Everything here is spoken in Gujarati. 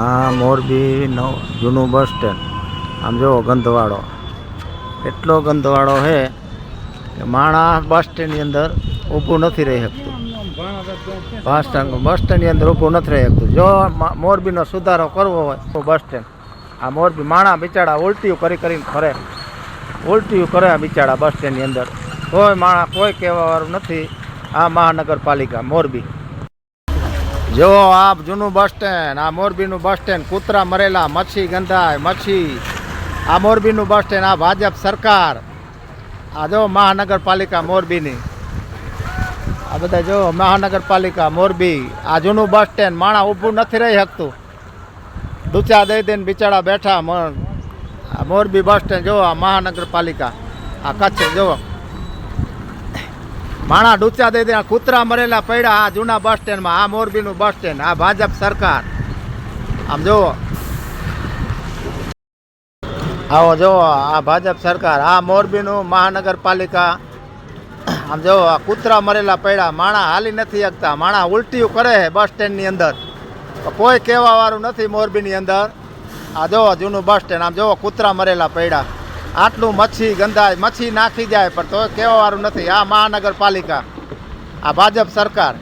આ મોરબી નવ જૂનું બસ સ્ટેન્ડ. આમ જુઓ ગંધવાળો. એટલો ગંધવાળો છે કે માણસ બસ સ્ટેન્ડની અંદર ઊભું નથી રહી શકતું. બસ સ્ટેન્ડ, બસ સ્ટેન્ડની અંદર ઊભું નથી રહી શકતું. જો મોરબીનો સુધારો કરવો હોય તો બસ સ્ટેન્ડ. આ મોરબી માણા બિચારા ઉલટીઓ કરી કરીને ફરે. ઉલટીઓ કરે બિચારા બસ સ્ટેન્ડની અંદર. કોઈ માણા કોઈ કહેવાવાળું નથી. આ મહાનગરપાલિકા, મોરબી. જો આ જૂનું બસ સ્ટેન્ડ, આ મોરબીનું બસ સ્ટેન્ડ, કૂતરા મરેલા, મચ્છી ગંધાય, મચ્છી. આ મોરબીનું બસ સ્ટેન્ડ, આ ભાજપ સરકાર. આ જો મહાનગરપાલિકા મોરબીની. આ બધા જો મહાનગરપાલિકા મોરબી. આ જૂનું બસ સ્ટેન્ડ, માણા ઊભું નથી રહી શકતું. દુચા દઈ દઈને બિચારા બેઠા મોરબી બસ સ્ટેન્ડ, જો આ મહાનગરપાલિકા. આ કચ્છ, જો. માણા ડૂચ્યા દઈ આ કૂતરા મરેલા પડ્યા. આ જૂના બસ સ્ટેન્ડમાં, આ મોરબીનું બસ સ્ટેન્ડ, આ ભાજપ સરકાર. આમ જુઓ. આવો જુઓ, આ ભાજપ સરકાર, આ મોરબીનું મહાનગરપાલિકા. આમ જુઓ, આ કૂતરા મરેલા પડ્યા. માણા હાલી નથી શકતા. માણા ઉલટીયું કરે છે બસ સ્ટેન્ડની અંદર. કોઈ કહેવાવાળું નથી મોરબીની અંદર. આ જુઓ જૂનું બસ સ્ટેન્ડ. આમ જુઓ, કૂતરા મરેલા પડ્યા. આટલું મચ્છી ગંધાય, મચ્છી નાખી જાય પણ તો કહેવાવાળું નથી. આ મહાનગરપાલિકા, આ ભાજપ સરકાર.